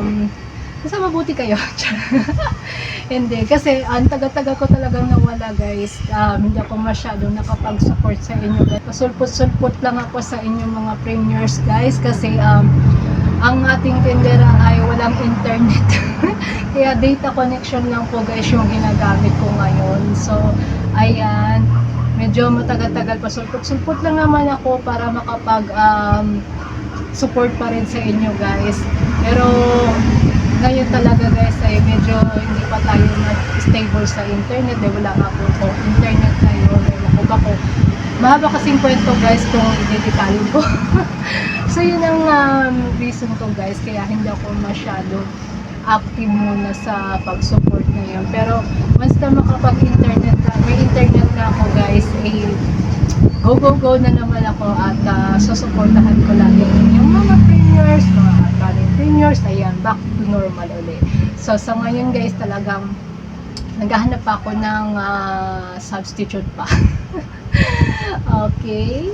um, Basta mabuti kayo. Hindi, kasi ang taga-taga ko talagang nawala guys. Um, hindi ako masyadong nakapag-support sa inyo. Pasulpot-sulpot lang ako sa inyong mga premiers guys. Kasi um, ang ating tindera ay walang internet. Kaya data connection lang po guys yung ginagamit ko ngayon. So, ayan. Medyo matagal-tagal pa. Sulpot-sulpot lang naman ako para makapag um, support pa rin sa inyo guys. Pero ngayon talaga guys ay medyo hindi pa tayo nag-stable sa internet. Dahil wala nga po po internet tayo. Ako ba ko. Mahaba kasing kwento guys kung i-detalye ko. so yun ang um, reason ko guys. Kaya hindi ako masyado active muna sa pag-support ngayon. Pero once na makapag-internet na, may internet na ako guys, eh, go go go na naman ako at uh, susuportahan ko lagi yung mga premiers, mga upcoming premiers, ayan, back to normal ulit. So sa ngayon guys, talagang naghahanap pa ako ng ah, substitute pa. okay.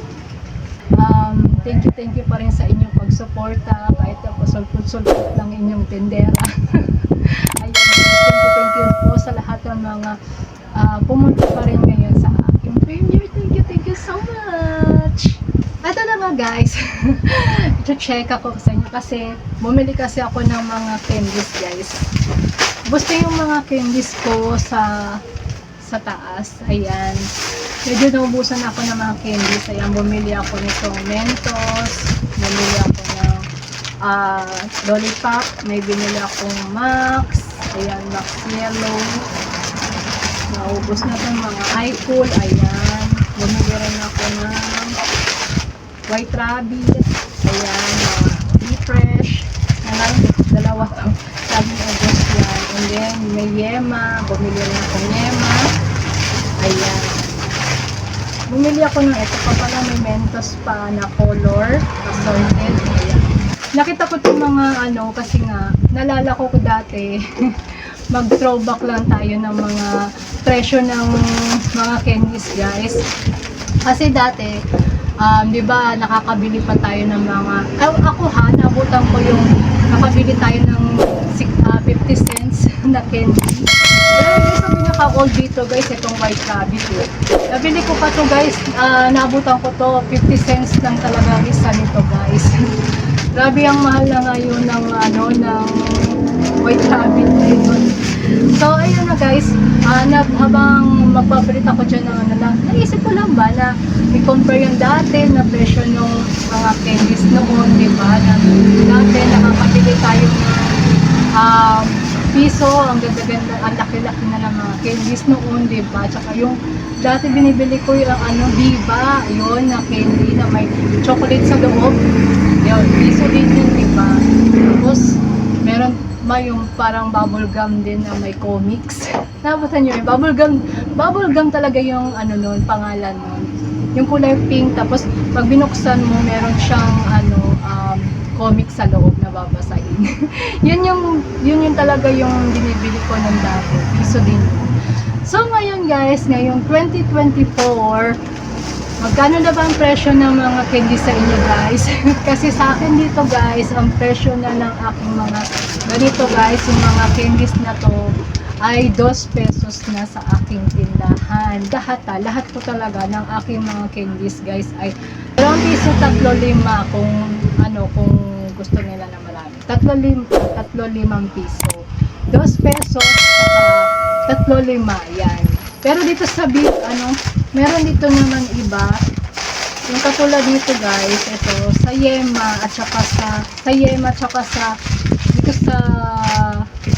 Um, thank you, thank you pa rin sa inyong pagsuporta kahit ako sulpot-sulpot lang inyong tendera. Ayan, thank you, thank you po sa lahat ng mga ah, pumunta pa rin ngayon sa aking premiere. Thank you, thank you so much! Ito na nga guys, ito-check ako sa inyo kasi bumili kasi ako ng mga candies guys. Gusto yung mga candies ko sa sa taas. Ayan. Medyo naubusan ako ng mga candies. Ayan, bumili ako nitong Mentos. Bumili ako ng ah, Lollipop. May binili akong Max. Ayan, Max Yellow. Naubos na itong mga iCool. Ayan. Bumili rin ako ng White Rabbit. Ayan, mga Refresh. Ayan, dalawa to. Sabi ng August yan. And then, may Yema. Bumili rin ako Yema. Ayan. Bumili ako ng ito pa pala may Mentos pa na color. Assorted. Ayan. Nakita ko itong mga ano kasi nga, nalala ko ko dati. mag-throwback lang tayo ng mga presyo ng mga candies guys. Kasi dati, um, di ba, nakakabili pa tayo ng mga, ako, ha, nabutan ko yung nakabili tayo ng six- ah, 50 cents na candy. Pero yung sa pinaka-old dito guys, itong white rabbit eh. Nabili ko pa to guys, ah, nabutan ko to, 50 cents lang talaga isa nito guys. Grabe ang mahal na ngayon ng ano, ng white rabbit na yun. So, ayun na guys, ah, nag, habang magpapalit ako dyan ng ano na, naisip ko lang ba na i-compare yung dati na presyo ng mga candies noon, di ba? Na, dati nakakabili tayo ng um, piso, ang ganda-ganda, ang laki-laki na ng mga candies noon, di ba? Tsaka yung dati binibili ko yung ano, Viva, yun, na candy na may chocolate sa loob. Yun, piso din yun, di ba? Tapos, meron ma yung parang bubble gum din na may comics. Nabutan nyo yun, bubble gum, bubble gum talaga yung ano nun, pangalan nun. Yung kulay pink, tapos pag binuksan mo, meron siyang ano, um, comic sa loob na babasahin. yun yung, yun yung talaga yung binibili ko ng dati. Piso din. So ngayon guys, ngayong 2024, Magkano na ba ang presyo ng mga candy sa inyo guys? Kasi sa akin dito guys, ang presyo na ng aking mga ganito guys, yung mga candies na to ay 2 pesos na sa aking tindahan. Lahat ha, lahat po talaga ng aking mga candies guys ay 2 piso, 3, 5 kung ano, kung gusto nila na marami. 3, 5, 3, 5 piso. 2 pesos, saka 3, 5, yan. Pero dito sa beef, ano, meron dito naman iba. Yung katulad dito guys, ito, sa Yema at saka sa, sa Yema at saka sa, dito sa,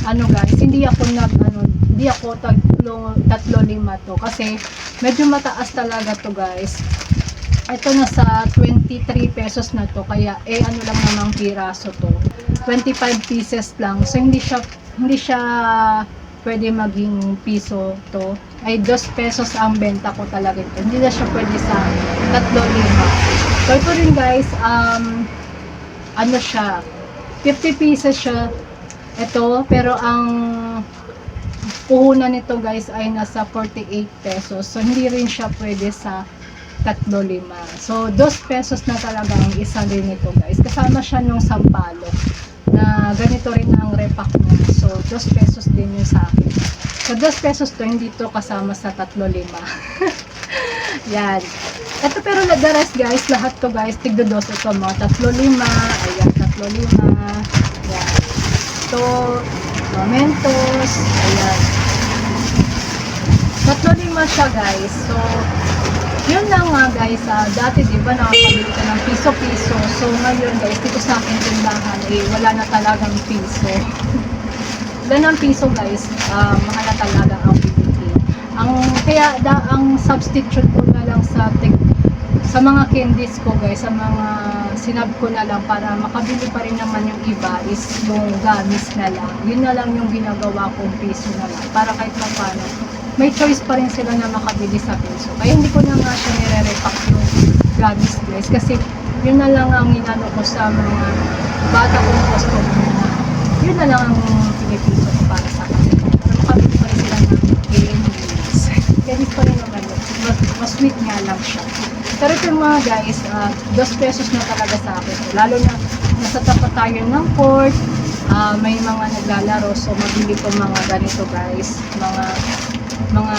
ano guys, hindi ako nag, ano, hindi ako tatlo, tatlo lima to. Kasi, medyo mataas talaga to guys. Ito na sa 23 pesos na to, kaya eh ano lang namang piraso to. 25 pieces lang. So hindi siya hindi siya pwede maging piso to. Ay 2 pesos ang benta ko talaga ito. Hindi na siya pwede sa 3 lima. So ito rin guys, um ano siya, 50 pieces siya Ito, pero ang puhunan nito guys ay nasa 48 pesos. So, hindi rin siya pwede sa tatlo lima. So, dos pesos na talaga ang isa rin nito guys. Kasama siya nung sampalok na ganito rin ang repack niya. So, dos pesos din yung sa akin. So, dos pesos to, hindi to kasama sa tatlo lima. Yan. Ito pero the rest guys, lahat to guys, tigdo dos ito mga tatlo lima. Ayan, tatlo lima. Yan. Ito, Momentos. Ayan. Tatlo lima siya guys. So, yun lang nga guys, ah, dati di ba nakakabili ka ng piso-piso. So ngayon guys, dito sa akin tindahan, eh, wala na talagang piso. wala piso guys, ah, mahal na talaga ang bilihin. Ang, kaya da, ang substitute ko na lang sa tek, sa mga candies ko guys, sa mga sinab ko na lang para makabili pa rin naman yung iba is yung gamis na lang. Yun na lang yung ginagawa kong piso na lang. Para kahit pa paano, may choice pa rin sila na makabili sa piso. Kaya hindi ko na nga siya nire-repack yung gamis guys. Kasi yun na lang ang inano ko sa mga bata kong customer na yun na lang ang pinipiso ko para sa kanila. Para makabili pa rin sila ng candies. Candies pa rin naman yun. Mas, mas sweet nga lang siya. Pero ito mga guys, ah, dos pesos na talaga sa akin. Lalo na nasa tapat tayo ng port, ah, may mga naglalaro, so mabili ko mga ganito guys. Mga mga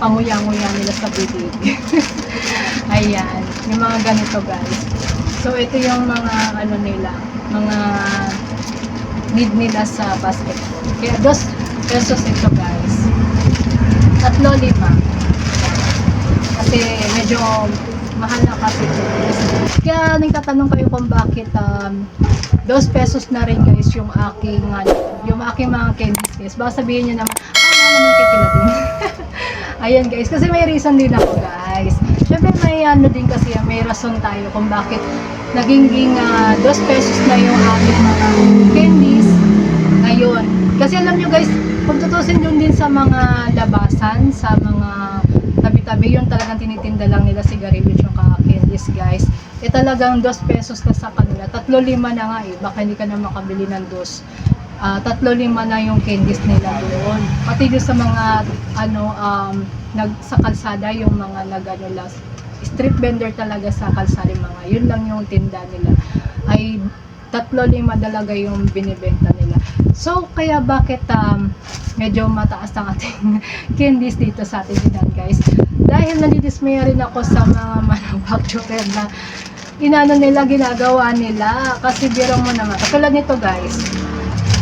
panguya-nguya nila sa bibig. Ayan, yung mga ganito guys. So ito yung mga ano nila, mga need nila sa basketball. Kaya dos pesos ito guys. Tatlo lima. Kasi medyo mahal na kasi. Kaya nagtatanong kayo kung bakit um, dos pesos na rin guys yung aking ano, yung aking mga candies guys. Baka sabihin niyo naman, naman kikilat mo. Ayan guys, kasi may reason din ako guys. Siyempre may ano din kasi, may rason tayo kung bakit naging uh, ah, 2 pesos na yung aming mga candies ngayon. Kasi alam nyo guys, kung tutusin yun din sa mga labasan, sa mga tabi-tabi, yun talagang tinitinda lang nila sigarilyo tsaka candies guys. E talagang 2 pesos na sa kanila. 3.5 na nga eh, baka hindi ka na makabili ng 2 uh, tatlo lima na yung candies nila doon. Pati doon sa mga ano um, nag sa kalsada yung mga nagano last street vendor talaga sa kalsada mga yun lang yung tinda nila ay tatlo lima talaga yung binibenta nila. So kaya bakit um, medyo mataas ang ating candies dito sa ating tinan guys. Dahil nadidismaya rin ako sa mga manufacturer na inano nila ginagawa nila kasi biro mo naman. Katulad nito guys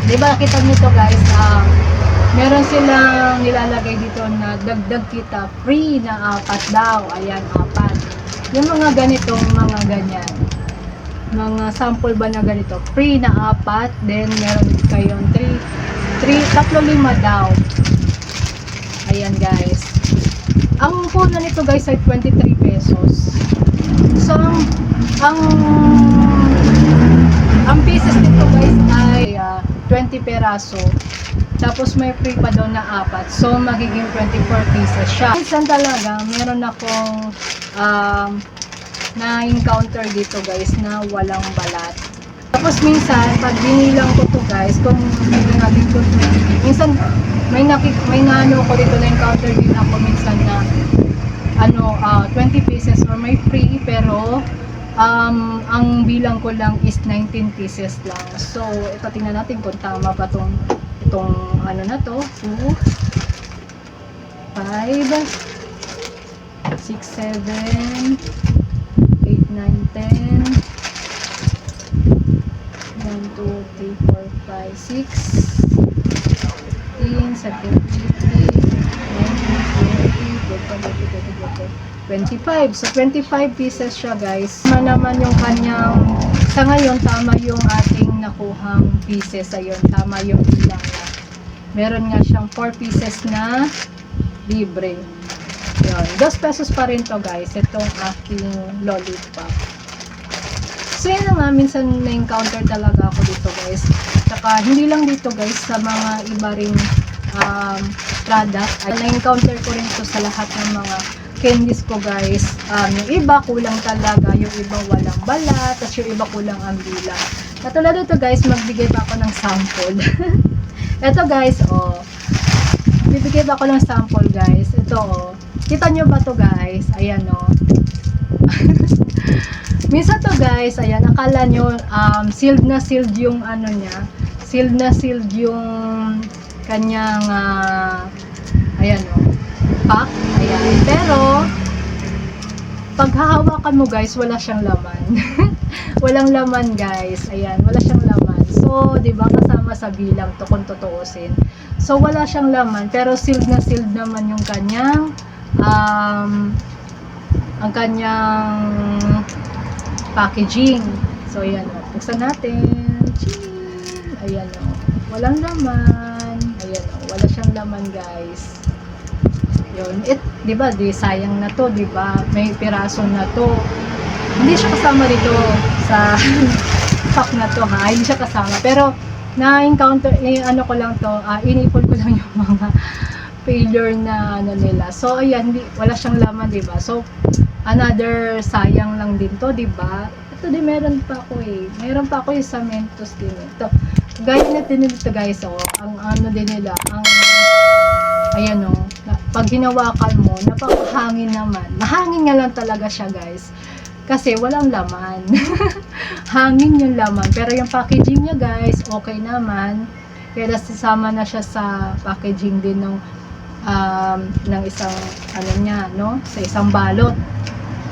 Di ba kita nito guys, um, meron silang nilalagay dito na dagdag kita free na apat daw. Ayan, apat. Yung mga ganitong mga ganyan. Mga sample ba na ganito? Free na apat. Then meron kayong 3, 3, tatlo lima daw. Ayan guys. Ang puno nito guys ay 23 pesos. So, ang, ang ang pieces nito guys ay ah, 20 peraso. Tapos may free pa doon na apat. So magiging 24 pieces siya. Minsan talaga meron akong um, na-encounter dito guys na walang balat. Tapos minsan, pag binilang ko to guys, kung natin ko to, minsan may nakik may naano ko dito na encounter din ako minsan na ano, ah, 20 pieces or may free pero um, ang bilang ko lang is 19 pieces lang. So, ito tingnan natin kung tama ba tong itong ano na to. 2 5 6 7 8 9 10 1 2 3 4 5 6 15 17 18 19 20 25. So, 25 pieces siya, guys. Tama naman yung kanyang, sa ngayon, tama yung ating nakuhang pieces. Ayun, tama yung bilang niya. Meron nga siyang 4 pieces na libre. Yun. 2 pesos pa rin to, guys. Itong aking lollipop. So, yun na nga, minsan na-encounter talaga ako dito, guys. Saka, hindi lang dito, guys, sa mga iba ring um, product. Na-encounter ko rin to sa lahat ng mga candies ko, guys. Um, yung iba, kulang talaga. Yung iba, walang balat. Tapos yung iba, kulang ang bilang. Katulad nito guys, magbigay pa ako ng sample. Ito guys, oh. Bibigay pa ako ng sample guys. Ito oh. Kita nyo ba to guys? Ayan oh. Minsan to guys, ayan, akala nyo um, sealed na sealed yung ano niya. Sealed na sealed yung kanyang ah, ayan oh. Pack. Ayan. Pero, pag hahawakan mo guys, wala siyang laman. Walang laman guys. Ayan, wala siyang laman. So, 'di ba kasama sa bilang to kung tutuusin. So, wala siyang laman pero sealed na sealed naman yung kanyang um, ang kanyang packaging. So, ayan o. Buksan natin. Ching! Ayan o. Walang laman. Laman guys. Yun. It, di ba, di sayang na to, di ba? May piraso na to. Hindi siya kasama dito sa pack na to ha. Hindi siya kasama. Pero, na-encounter, eh, ano ko lang to, ah, inipon ko lang yung mga failure na ano nila. So, ayan, di, wala siyang laman, di ba? So, another sayang lang din to, di ba? Ito din, meron pa ako eh. Meron pa ako yung sa Mentos din. eh. Ito, gaya na din dito guys, oh. Ang ano din nila, ang ayan o, na- pag hinawakan mo, napakahangin naman. Mahangin nga lang talaga siya guys. Kasi walang laman. Hangin yung laman. Pero yung packaging niya guys, okay naman. Kaya sasama na siya sa packaging din ng um, ng isang ano niya, no? Sa isang balot.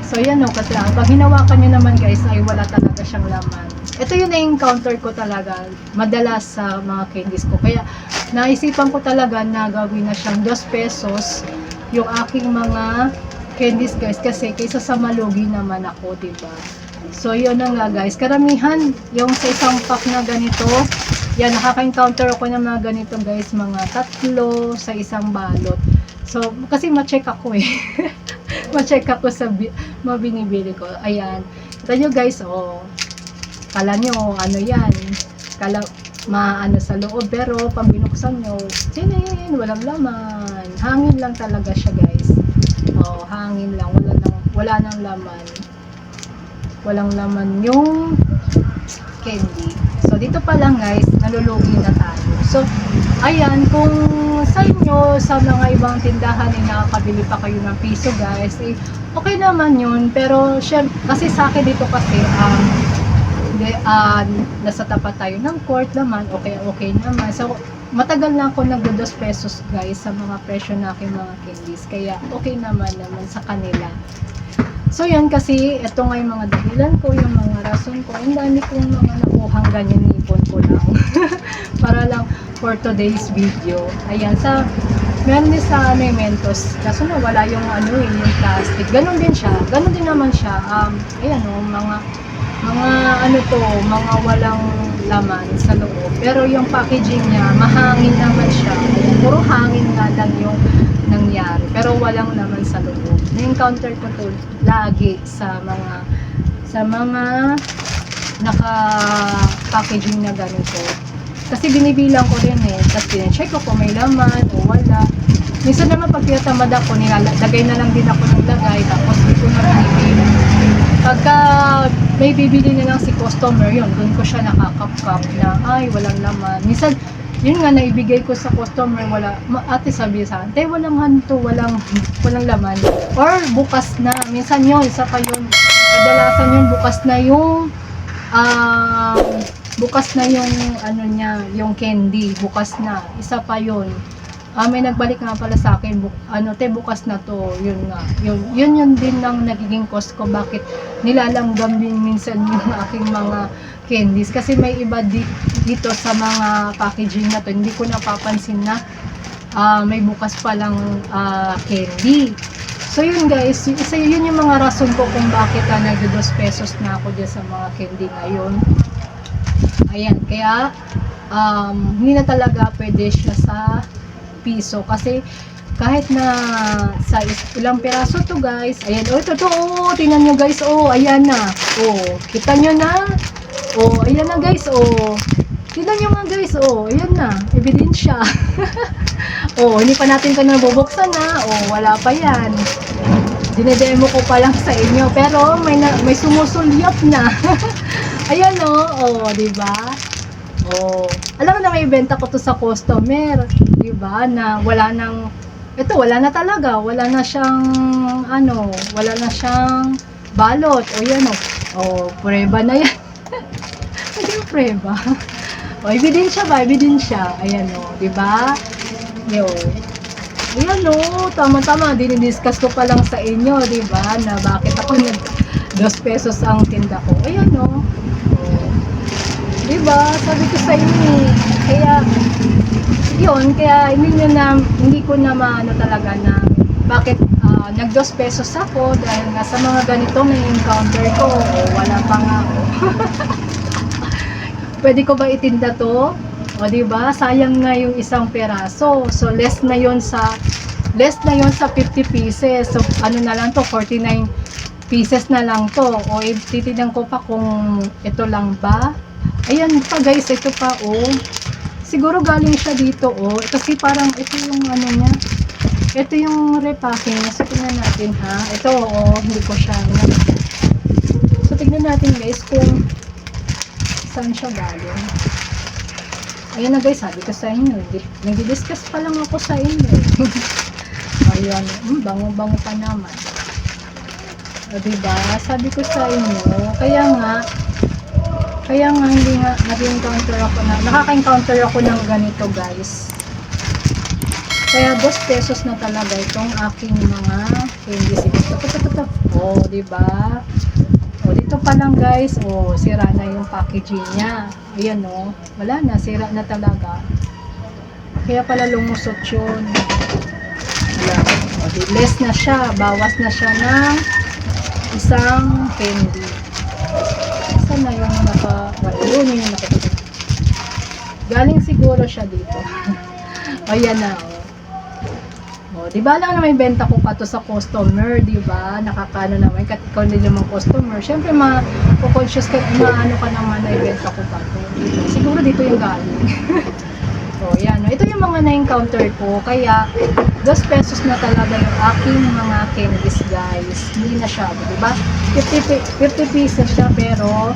So yan o, kasi ah, pag hinawakan nyo naman guys, ay wala talaga siyang laman. Ito yung na-encounter ko talaga madalas sa mga candies ko. Kaya naisipan ko talaga na gawin na siyang 2 pesos yung aking mga candies guys kasi kaysa sa malugi naman ako, 'di ba? So yun na nga guys, karamihan yung sa isang pack na ganito, yan nakaka-encounter ako ng mga ganito guys, mga tatlo sa isang balot. So kasi ma-check ako eh. ma-check ako sa mga binibili ko. Ayan. Nyo guys, oh. Kala nyo, ano yan. Kala, maano sa loob. Pero, pag binuksan nyo, sinin, walang laman. Hangin lang talaga siya guys. Oh, hangin lang. Wala nang, wala nang laman. Walang laman yung candy. So, dito pa lang guys, nalulugi na tayo. So, ayan, kung sa inyo, sa mga ibang tindahan ay nakakabili pa kayo ng piso guys, eh, okay naman yun. Pero, syem, kasi sa akin dito kasi, um, de, ah, nasa tapat tayo ng court naman, okay, okay naman. So, matagal na ako nag 2 pesos guys sa mga presyo na aking mga candies. Kaya, okay naman naman sa kanila. So, yan kasi, ito nga yung mga dahilan ko, yung mga rason ko. Ang dami kong mga nakuhang ganyan ipon ko lang. Para lang for today's video. Ayan, sa meron din sa Mementos. Kaso na wala yung ano eh, yung plastic. Ganon din siya. Ganon din naman siya. Um, ayan o, mga mga ano to, mga walang laman sa loob. Pero yung packaging niya, mahangin naman siya. Puro hangin nga lang yung nangyari. Pero walang laman sa loob. Na-encounter ko to lagi sa mga sa mga naka-packaging na ganito. Kasi binibilang ko din eh. Tapos check ko kung may laman o wala. Minsan naman pag tinatamad ako, nilalagay na lang din ako ng lagay. Tapos hindi ko na binibilang. Pagka may bibili na lang si customer, yun, doon ko siya nakakap-kap na, ay, walang laman. Minsan, yun nga, naibigay ko sa customer, wala, ate sabi sa akin, te, walang hanto, walang, walang laman. Or, bukas na. Minsan yun, isa pa yun. Kadalasan yun, bukas na yung, um, bukas na yung, ano niya, yung candy, bukas na. Isa pa yun. Ah, may nagbalik nga pala sa akin, bu- ano, te, bukas na to, yun nga. Yun, yun yun din ang nagiging cost ko, bakit nilalanggam din minsan yung aking mga candies. Kasi may iba di- dito sa mga packaging na to, hindi ko napapansin na ah, may bukas palang ah, candy. So yun guys, isa yun yung mga rason ko kung bakit ah, nag 2 pesos na ako dyan sa mga candy ngayon. Ayan, kaya um, hindi na talaga pwede siya sa piso. Kasi kahit na sa ilang piraso to guys, ayan, oh, ito to, oh, tingnan nyo guys, oh, ayan na, oh, kita nyo na, oh, ayan na guys, oh, tingnan nyo nga guys, oh, ayan na, ebidensya, oh, hindi pa natin ito nabubuksan na, oh, wala pa yan, dinedemo ko pa lang sa inyo, pero may, na, may sumusulyap na, Ayan o, oh, di ba? Oh, alam mo na may benta ko to sa customer, di ba? Na wala nang ito wala na talaga, wala na siyang ano, wala na siyang balot. O yan o. Oh, prueba na yan. Ano yung prueba? O, ebidensya ba? Ebidensya. Ayan o, di ba? Yo. Ayan o, tama-tama. Dinidiscuss ko pa lang sa inyo, di ba? Na bakit ako nag 2 pesos ang tinda ko. Ayan o. Oh. Di ba? Sabi ko sa inyo. eh. Kaya, yun, kaya hindi nyo na, hindi ko na maano talaga na bakit ah, nag 2 pesos ako dahil nga sa mga ganito na encounter ko, wala pa nga ako. Pwede ko ba itinda to? O di ba? Sayang nga yung isang peraso. So less na yon sa less na yon sa 50 pieces. So ano na lang to 49 pieces na lang to. O eh, titignan ko pa kung ito lang ba. Ayan pa guys, ito pa oh. Siguro galing siya dito oh. Kasi parang ito yung ano niya. Ito yung repacking. So tingnan natin ha. Ito oh, hindi ko siya. So tingnan natin guys kung saan siya galing. Ayan na guys, sabi ko sa inyo. di- Nagdi-discuss pa lang ako sa inyo. Ayan, mm, bango-bango pa naman. O diba? Sabi ko sa inyo, kaya nga, kaya nga hindi nga nag-encounter ako na, nakaka-encounter ako ng ganito guys. Kaya 2 pesos na talaga itong aking mga candy cigarettes. Ito, ito, ito. O, diba? O, dito pa lang guys, o, sira na yung packaging niya. Ayan o, wala na, sira na talaga. Kaya pala lumusot yun. Wala. O, di, less na siya, bawas na siya ng isang candy. Saan na yung naka, wala, yun yung naka, galing siguro siya dito. Ayan na, o. O, di ba lang na may benta ko pa to sa customer, di ba? Nakakano naman, kat ikaw din naman customer. Siyempre, ma conscious ka, maano ka naman na ibenta ko pa to. Siguro dito yung galing. so, yan. Ito yung mga na-encounter ko. Kaya, 2 pesos na talaga yung aking mga candies, guys. Hindi na siya, di ba? 50, pi- 50 pieces siya, pero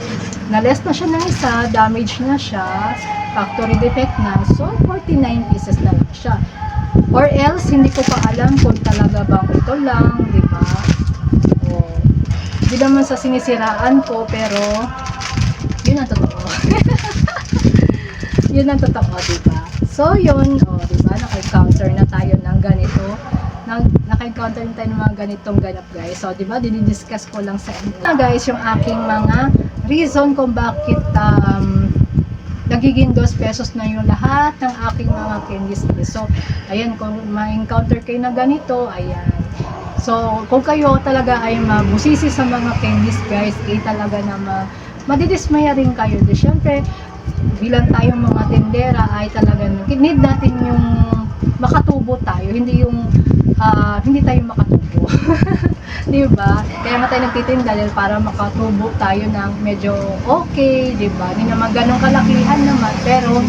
na-less na siya ng isa, damage na siya, factory defect na. So, 49 pieces na lang siya. Or else, hindi ko pa alam kung talaga bang ito lang, di ba? O, Hindi naman sa sinisiraan ko, pero yun ang totoo. yun ang totoo, di ba? So, yun, o, di ba? Naka-encounter na tayo ng ganito. Naka-encounter na tayo ng mga ganitong ganap, guys. So, di ba? Dinidiscuss ko lang sa inyo. Na, guys, yung aking mga reason kung bakit um, nagiging 2 pesos na yung lahat ng aking mga candies. So, ayan, kung ma-encounter kayo na ganito, ayan. So, kung kayo talaga ay mabusisi sa mga candies, guys, eh talaga na ma madidismaya rin kayo. Di, syempre, bilang tayong mga tendera ay talaga need natin yung makatubo tayo, hindi yung ah, hindi tayo makatubo. di ba? Kaya nga tayo nagtitinda dahil para makatubo tayo ng medyo okay, di ba? Hindi naman ganun kalakihan naman, pero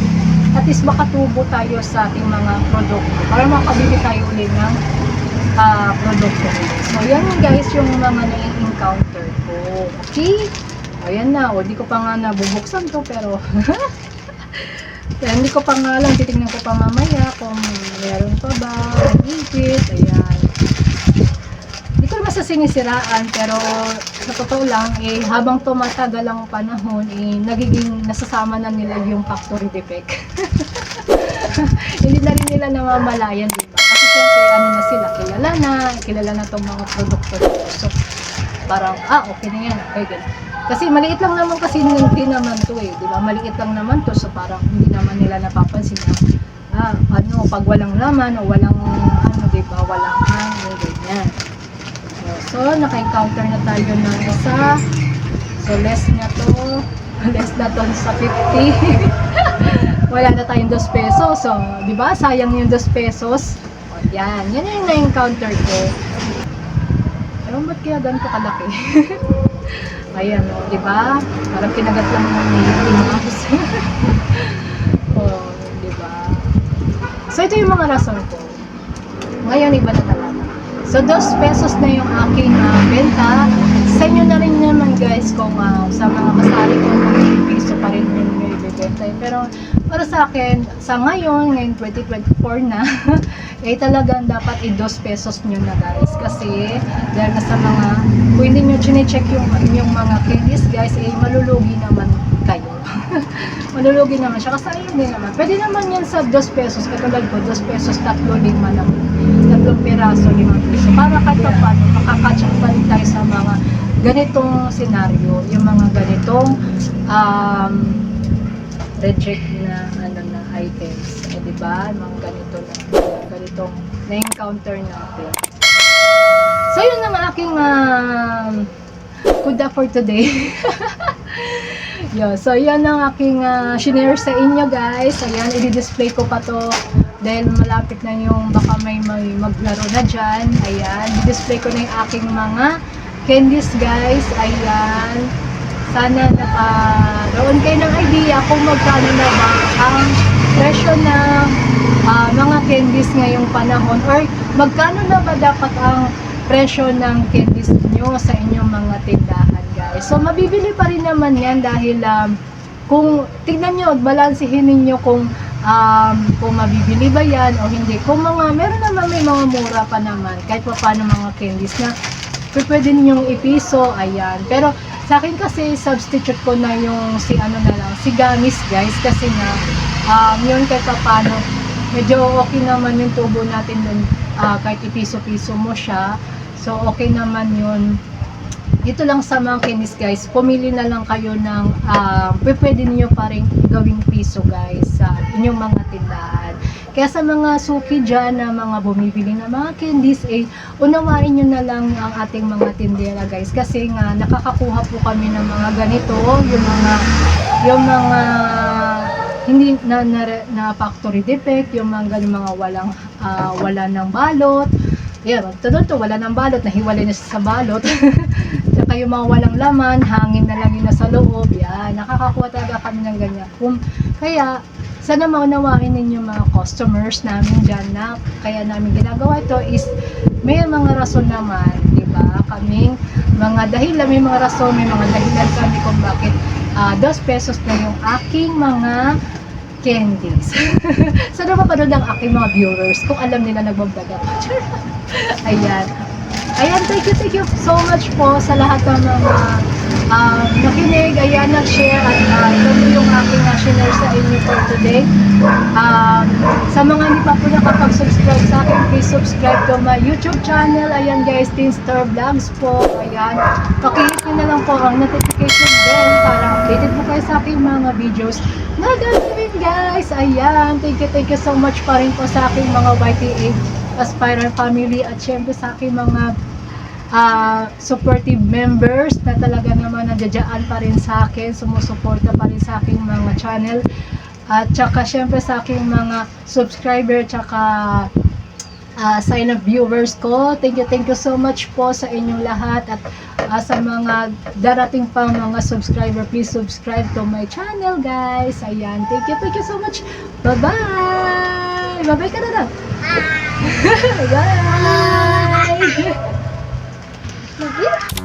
at least makatubo tayo sa ating mga produkto para makabili tayo ulit ng ah, produkto. So, yan guys yung mga na-encounter ko. Okay? Ayan na. O, di ko pa nga nabubuksan to, pero hindi ko pa nga lang, titignan ko pa mamaya kung meron pa ba, ipit, ayan. Hindi ko naman sa sinisiraan, pero sa totoo lang, eh, habang tumatagal ang panahon, eh, nagiging nasasama na nila yung factory defect. hindi na rin nila namamalayan, di ba? Kasi syempre, ano na sila, kilala na, kilala na itong mga produkto. So, parang, ah, okay na yan, okay, ganun. Kasi maliit lang naman kasi hindi naman to eh, di ba? Maliit lang naman to, so parang hindi naman nila napapansin na, ah, ano, pag walang laman o walang, ano, di ba, walang hangin, ganyan. So, naka-encounter na tayo ng isa. So, less na to. Less na to sa 50. Wala na tayong 2 pesos. So, di ba, sayang yung 2 pesos. O, yan. Yan yung na-encounter ko. Ewan ba't kaya ganito kalaki? Ayan o, di ba? Parang kinagat lang ng Mickey oh, di ba? So, ito yung mga rason ko. Ngayon, iba na talaga. So, 2 pesos na yung aking ah, benta sa inyo na rin naman guys kung ah, sa mga kasali ko kung piso pa rin yung ibibenta. Pero para sa akin, sa ngayon, ngayon 2024 na, eh talagang dapat i-2 pesos nyo na guys. Kasi dahil na sa mga, kung hindi nyo chine-check yung inyong mga candies guys, eh malulugi naman kayo. malulugi naman siya. Kasi ayun din naman. Pwede naman yan sa 2 pesos. Katulad ko, 2 pesos, tatlo, lima lang. Tatlong piraso, limang piso. Para kahit pa paano, makakatch up pa rin tayo sa mga ganitong senaryo. Yung mga ganitong um, reject na ano na items. Eh, di ba? Mga ganito na, ganitong na-encounter natin. So, yun ang aking um, kuda for today. Yo, so yan ang aking uh, shinare sa inyo guys. Ayan, i-display ko pa to dahil malapit na yung baka may, may maglaro na dyan. Ayan, i-display ko na yung aking mga candies guys. Ayan. Sana nakaroon kayo ng idea kung magkano na ba ang presyo ng ah, mga candies ngayong panahon or magkano na ba dapat ang presyo ng candies nyo sa inyong mga tindahan guys. So mabibili pa rin naman yan dahil um, kung tignan nyo, balansehin ninyo kung um, kung mabibili ba yan o hindi. Kung mga, meron naman may mga mura pa naman kahit pa paano mga candies na pwede ninyong ipiso, ayan. Pero sa akin kasi substitute ko na yung si ano na lang, si Gamis guys kasi nga um, yun kahit pa paano medyo okay naman yung tubo natin dun ah, kahit ipiso-piso mo siya. So okay naman yun dito lang sa mga kinis guys, pumili na lang kayo ng uh, pwede niyo pa rin gawing piso guys sa inyong mga tindahan. Kaya sa mga suki dyan na mga bumibili ng mga candies, eh, unawain nyo na lang ang ating mga tindera guys. Kasi nga, nakakakuha po kami ng mga ganito, yung mga, yung mga hindi na, na, na factory defect, yung mga ganun mga walang, ah, wala ng balot, Yeah, totoo to, wala ng balot, nahiwalay na siya sa balot. Tsaka yung mga walang laman, hangin na lang yun nasa loob. Yan, nakakakuha talaga kami ng ganyan. Kung, kaya, sana maunawain ninyo mga customers namin dyan na kaya namin ginagawa ito is may mga rason naman, di ba? Kaming mga dahilan, may mga rason, may mga dahilan kami kung bakit ah, dos pesos na yung aking mga candies. Sana mapanood ang aking mga viewers kung alam nila nagbablog ako. Ayan. Ayan, thank you, thank you so much po sa lahat ng mga um, nakinig, ayan, nag-share at uh, ito yung aking uh, share sa inyo for today. Um, sa mga hindi pa po nakapag-subscribe sa akin, please subscribe to my YouTube channel. Ayan guys, Teen Star Vlogs po. Ayan. Pakihit nyo na lang po ang notification bell para updated po kayo sa aking mga videos na gagawin guys. Ayan. Thank you, thank you so much pa rin po sa aking mga YTA aspirant family at syempre sa aking mga ah, supportive members na talaga naman nandiyadyaan pa rin sa akin, sumusuporta pa rin sa aking mga channel. At saka syempre sa aking mga subscriber, tsaka ah, sign up viewers ko. Thank you, thank you so much po sa inyong lahat at ah, sa mga darating pa mga subscriber, please subscribe to my channel guys. Ayan, thank you, thank you so much. Bye-bye! Bye-bye ka na lang. Bye! Люби.